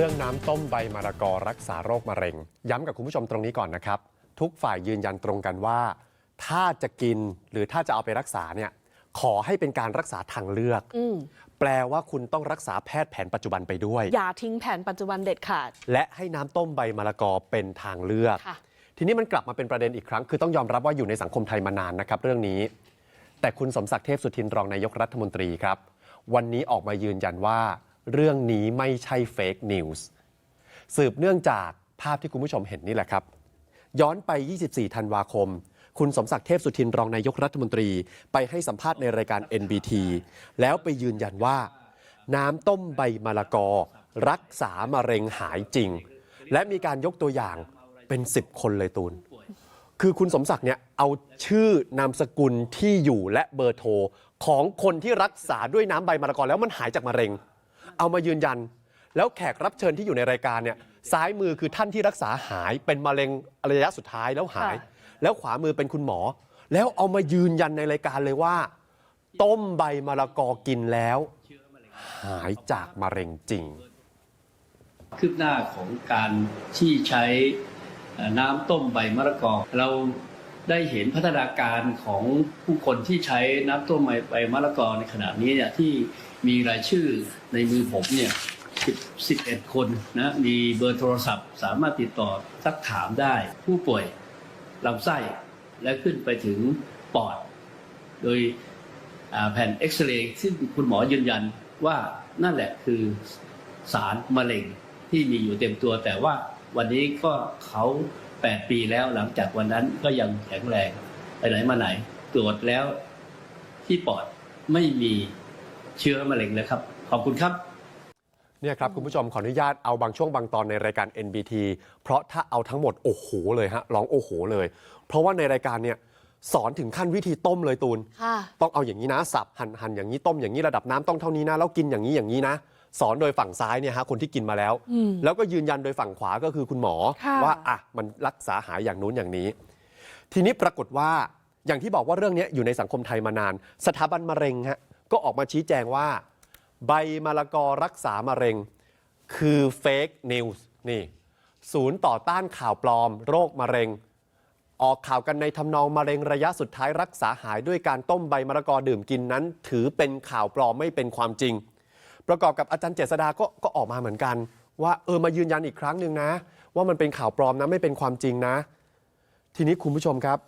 เรื่องน้ำต้มใบมะละกอรักษาโรคมะเร็ง ย้ำกับคุณผู้ชมตรงนี้ก่อนนะครับ ทุกฝ่ายยืนยันตรงกันว่า ถ้าจะกินหรือถ้าจะเอาไปรักษาเนี่ยขอให้เป็นการรักษาทางเลือกอืมแปลว่าคุณต้องรักษาแพทย์แผนปัจจุบันไปด้วย อย่าทิ้งแผนปัจจุบันเด็ดขาด และให้น้ำต้มใบมะละกอเป็นทางเลือกค่ะทีนี้มันกลับมาเป็นประเด็นอีกครั้ง คือต้องยอมรับว่าอยู่ในสังคมไทยมานานนะครับ เรื่องนี้ แต่คุณสมศักดิ์เทพสุทินรองนายกรัฐมนตรีครับ วันนี้ออกมายืนยันว่า เรื่องนี้ไม่ใช่เฟกนิวส์สืบเนื่องจากภาพที่คุณผู้ชมเห็นนี่แหละครับ ย้อนไป 24 ธันวาคม คุณสมศักดิ์เทพสุทินรองนายกรัฐมนตรี ไปให้สัมภาษณ์ในรายการ NBT แล้วไปยืนยันว่า น้ำต้มใบมะละกอ รักษามะเร็งหายจริง และมีการยกตัวอย่างเป็น 10 คนเลยตูน คือคุณสมศักดิ์เนี่ยเอาชื่อนามสกุลที่อยู่และเบอร์โทรของคนที่รักษาด้วยน้ำใบมะละกอแล้วมันหายจากมะเร็ง เอามายืนยัน แล้วแขกรับเชิญที่อยู่ในรายการเนี่ยซ้ายมือคือท่านที่รักษาหายเป็นมะเร็งระยะสุดท้ายแล้วหายค่ะแล้วขวามือเป็นคุณหมอ แล้วเอามายืนยันในรายการเลยว่า ต้มใบมะละกอกินแล้ว หายจากมะเร็งจริง คืบหน้าของการที่ใช้เอ่อน้ำต้มใบมะละกอ เราได้เห็นพัฒนาการของผู้คนที่ใช้น้ำต้มใบมะละกอในขณะนี้เนี่ยที่ มีรายชื่อในมือผมเนี่ย10 11คนนะมีเบอร์โทรศัพท์ สามารถติดต่อสักถามได้ ผู้ป่วยลำไส้และขึ้นไปถึงปอด โดยแผ่นเอ็กซเรย์ซึ่งคุณหมอยืนยันว่านั่นแหละคือสารมะเร็งที่มีอยู่เต็มตัว แต่ว่าวันนี้ก็เขา8ปีแล้วหลังจากวันนั้นก็ยังแข็งแรง ไปไหนมาไหน ตรวจแล้วที่ปอดไม่มี เชื้อมะเร็งเลยครับ ขอบคุณครับเนี่ยครับ คุณผู้ชมขออนุญาตเอาบางช่วงบางตอนในรายการ NBT เพราะถ้าเอาทั้งหมด โอ้โหเลยฮะร้องโอ้โหเลย เพราะว่าในรายการเนี่ยสอนถึงขั้นวิธีต้มเลยตูน ค่ะ ต้องเอาอย่างนี้นะสับหั่นหั่นอย่างนี้ต้มอย่างนี้ระดับน้ำต้องเท่านี้นะ แล้วกินอย่างนี้อย่างนี้นะ สอนโดยฝั่งซ้ายเนี่ยฮะคนที่กินมาแล้ว อืมแล้วก็ยืนยันโดยฝั่งขวาก็คือคุณหมอ ค่ะ ว่าอะมันรักษาหายอย่างนู้นอย่างนี้ ทีนี้ปรากฏว่าอย่างที่บอกว่าเรื่องนี้อยู่ในสังคมไทยมานาน สถาบันมะเร็งฮะ ก็ออกมาชี้แจงว่า ใบมะละกอรักษามะเร็ง คือเฟกนิวส์นี่ ศูนย์ต่อต้านข่าวปลอม โรคมะเร็ง ออกข่าวกันในทำนองมะเร็งระยะสุดท้ายรักษาหายด้วยการต้มใบมะละกอดื่มกินนั้น ถือเป็นข่าวปลอมไม่เป็นความจริง ประกอบกับอาจารย์เจษดาก็ก็ออกมาเหมือนกัน ว่าเออมายืนยันอีกครั้งหนึ่งนะ ว่ามันเป็นข่าวปลอมนะไม่เป็นความจริงนะ ทีนี้คุณผู้ชมครับ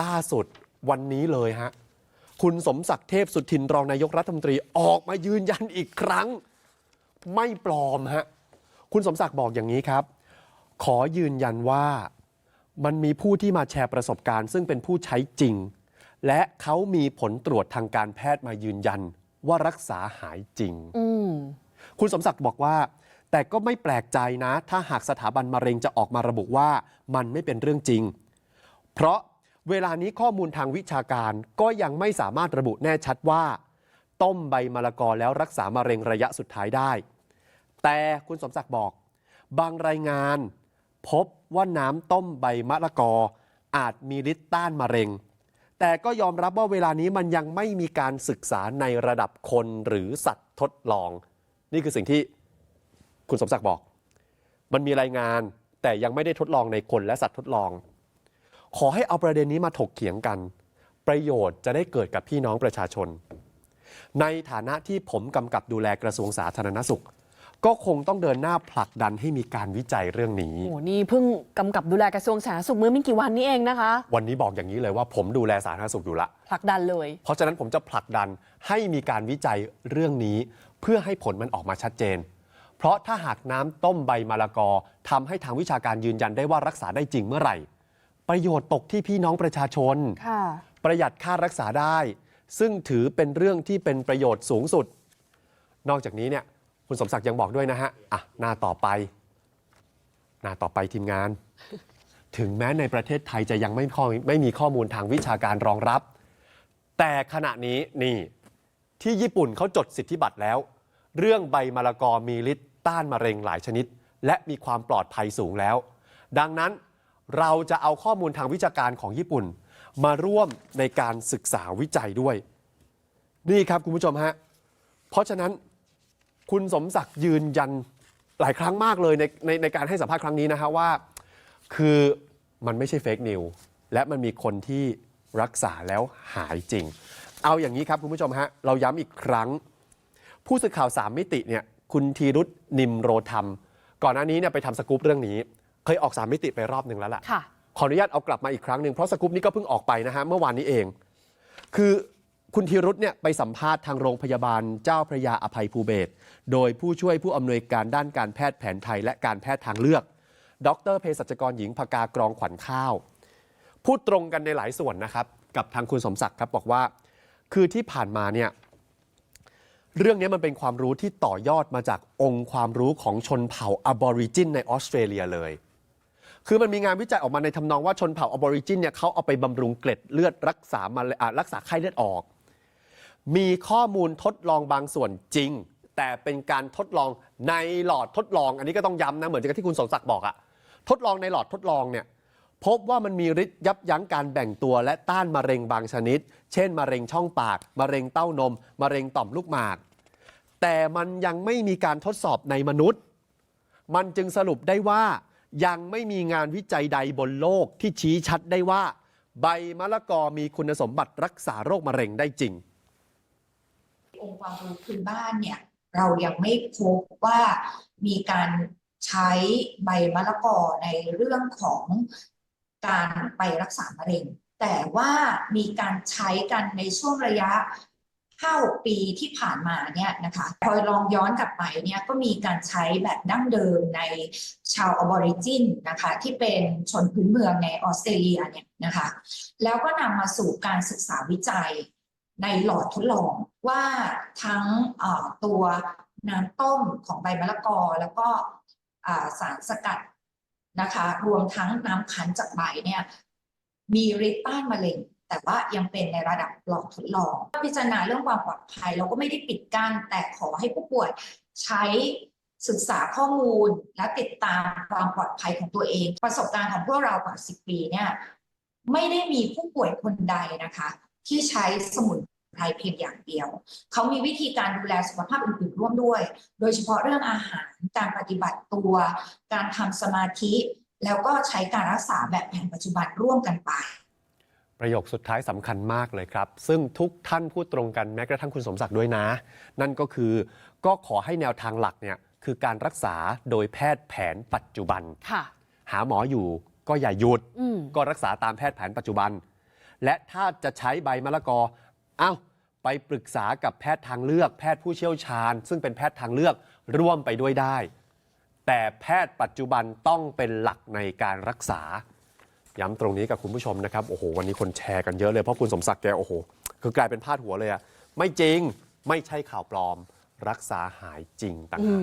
ล่าสุดวันนี้เลยฮะ คุณสมศักดิ์เทพสุทินรองนายกรัฐมนตรีออกมายืนยันอีกครั้ง ไม่ปลอมฮะคุณสมศักดิ์บอกอย่างนี้ครับ ขอยืนยันว่ามันมีผู้ที่มาแชร์ประสบการณ์ ซึ่งเป็นผู้ใช้จริง และเขามีผลตรวจทางการแพทย์มายืนยันว่ารักษาหายจริงอืมคุณสมศักดิ์บอกว่า แต่ก็ไม่แปลกใจนะ ถ้าหากสถาบันมะเร็งจะออกมาระบุว่ามันไม่เป็นเรื่องจริง เพราะ เวลานี้ข้อมูลทางวิชาการก็ยังไม่สามารถระบุแน่ชัดว่า ต้มใบมะละกอแล้วรักษามะเร็งระยะสุดท้ายได้ แต่คุณสมศักดิ์บอก บางรายงาน พบว่าน้ำต้มใบมะละกอ อาจมีฤทธิ์ต้านมะเร็ง แต่ก็ยอมรับว่าเวลานี้มันยังไม่มีการศึกษาในระดับคนหรือสัตว์ทดลอง นี่คือสิ่งที่คุณสมศักดิ์บอก มันมีรายงานแต่ยังไม่ได้ทดลองในคนและสัตว์ทดลอง ขอให้เอาประเด็นนี้มาถกเถียงกัน ประโยชน์จะได้เกิดกับพี่น้องประชาชน ในฐานะที่ผมกำกับดูแลกระทรวงสาธารณสุข ก็คงต้องเดินหน้าผลักดันให้มีการวิจัยเรื่องนี้โอ้นี่เพิ่งกำกับดูแลกระทรวงสาธารณสุขเมื่อไม่กี่วันนี้เองนะคะ วันนี้บอกอย่างนี้เลยว่าผมดูแลสาธารณสุขอยู่ละ ผลักดันเลย เพราะฉะนั้นผมจะผลักดันให้มีการวิจัยเรื่องนี้ เพื่อให้ผลมันออกมาชัดเจน เพราะถ้าหากน้ำต้มใบมะละกอทำให้ทางวิชาการยืนยันได้ว่ารักษาได้จริงเมื่อไหร่ ประโยชน์ตกที่พี่น้องประชาชน ค่ะ ประหยัดค่ารักษาได้ ซึ่งถือเป็นเรื่องที่เป็นประโยชน์สูงสุด นอกจากนี้เนี่ยคุณสมศักดิ์ยังบอกด้วยนะฮะอะหน้าต่อไป หน้าต่อไปทีมงาน ถึงแม้ในประเทศไทยจะยังไม่ข้อไม่มีข้อมูลทางวิชาการรองรับ แต่ขณะนี้นี่ที่ญี่ปุ่นเขาจดสิทธิบัตรแล้ว เรื่องใบมะละกอมีฤทธิ์ต้านมะเร็งหลายชนิด และมีความปลอดภัยสูงแล้ว ดังนั้น เราจะเอาข้อมูลทางวิชาการของญี่ปุ่น มาร่วมในการศึกษาวิจัยด้วย นี่ครับคุณผู้ชมฮะ เพราะฉะนั้นคุณสมศักดิ์ยืนยันหลายครั้งมากเลยในในในการให้สัมภาษณ์ครั้งนี้นะฮะว่า คือมันไม่ใช่เฟกนิวและมันมีคนที่รักษาแล้วหายจริง เอาอย่างนี้ครับคุณผู้ชมฮะ เราย้ำอีกครั้ง ผู้สื่อข่าว 3 มิติเนี่ยคุณธีรุษนิมโรธรรม ก่อนหน้านี้เนี่ยไปทำสกู๊ปเรื่องนี้ เคยออก3มิติไปรอบหนึ่งแล้วล่ะค่ะ ขออนุญาตเอากลับมาอีกครั้งหนึ่งเพราะสกู๊ปนี้ก็เพิ่งออกไปนะฮะเมื่อวานนี้เอง คือคุณธีรุษเนี่ยไปสัมภาษณ์ทางโรงพยาบาลเจ้าพระยาอภัยภูเบศรโดยผู้ช่วยผู้อำนวยการด้านการแพทย์แผนไทยและการแพทย์ทางเลือก ดรเภสัชกรหญิงพกากรองขวัญข้าว พูดตรงกันในหลายส่วนนะครับ กับทางคุณสมศักดิ์ครับบอกว่า คือที่ผ่านมาเนี่ย เรื่องนี้มันเป็นความรู้ที่ต่อยอดมาจากองค์ความรู้ของชนเผ่าอบอริจินในออสเตรเลียเลย คือมันมีงานวิจัยออกมาในทำนองว่าชนเผ่าอบอริจินเนี่ยเขาเอาไปบำรุงเกล็ดเลือดรักษามาอ่ารักษาไข้เลือดออก มีข้อมูลทดลองบางส่วนจริง แต่เป็นการทดลองในหลอดทดลอง อันนี้ก็ต้องย้ำนะ เหมือนกับที่คุณสมศักดิ์บอกอะทดลองในหลอดทดลองเนี่ยพบว่ามันมีฤทธิ์ยับยั้งการแบ่งตัวและต้านมะเร็งบางชนิด เช่น มะเร็งช่องปาก มะเร็งเต้านม มะเร็งต่อมลูกหมาก แต่มันยังไม่มีการทดสอบในมนุษย์ มันจึงสรุปได้ว่า ยังไม่มีงานวิจัยใดบนโลกที่ชี้ชัดได้ว่า ใบมะละกอมีคุณสมบัติรักษาโรคมะเร็งได้จริง องค์ความรู้พื้นบ้านเนี่ย เรายังไม่พบว่ามีการใช้ใบมะละกอในเรื่องของการไปรักษามะเร็ง แต่ว่ามีการใช้กันในช่วงระยะ 5-6 ปีที่ผ่านมาเนี่ยนะคะพอลองย้อนกลับไปเนี่ยก็มีการใช้แบบดั้งเดิมในชาวอบอริจินนะคะที่เป็นชนพื้นเมืองในออสเตรเลียเนี่ยนะคะแล้วก็นำมาสู่การศึกษาวิจัยในหลอดทดลองว่าทั้งตัวน้ำต้มของใบมะละกอแล้วก็สารสกัดนะคะ รวมทั้งน้ำคั้นจากใบเนี่ยมีฤทธิ์ต้านมะเร็ง แต่ว่ายังเป็นในระดับหลอดทดลองพิจารณาเรื่องความปลอดภัย เราก็ไม่ได้ปิดกั้นแต่ขอให้ผู้ป่วยใช้ศึกษาข้อมูลและติดตามความปลอดภัยของตัวเอง ประสบการณ์ของพวกเรากว่า 10 ปีเนี่ยไม่ได้มีผู้ป่วยคนใดนะคะ ที่ใช้สมุนไพรเพียงอย่างเดียว เขามีวิธีการดูแลสุขภาพอื่นๆร่วมด้วย โดยเฉพาะเรื่องอาหารการปฏิบัติตัว การทำสมาธิ แล้วก็ใช้การรักษาแบบแผนปัจจุบันร่วมกันไป ประโยคสุดท้ายสำคัญมากเลยครับ ซึ่งทุกท่านพูดตรงกันแม้กระทั่งคุณสมศักดิ์ด้วยนะ นั่นก็คือก็ขอให้แนวทางหลักเนี่ยคือการรักษาโดยแพทย์แผนปัจจุบันค่ะหาหมออยู่ก็อย่าหยุดอืมก็รักษาตามแพทย์แผนปัจจุบัน และถ้าจะใช้ใบมะละกอเอ้าไปปรึกษากับแพทย์ทางเลือก แพทย์ผู้เชี่ยวชาญ ซึ่งเป็นแพทย์ทางเลือกร่วมไปด้วยได้ แต่แพทย์ปัจจุบันต้องเป็นหลักในการรักษา ย้ำตรงนี้กับคุณผู้ชมนะครับโอ้โหวันนี้คนแชร์กันเยอะเลยเพราะคุณสมศักดิ์แกโอ้โหคือกลายเป็นพาดหัวเลยอะไม่จริงไม่ใช่ข่าวปลอม รักษาหายจริงต่างหาก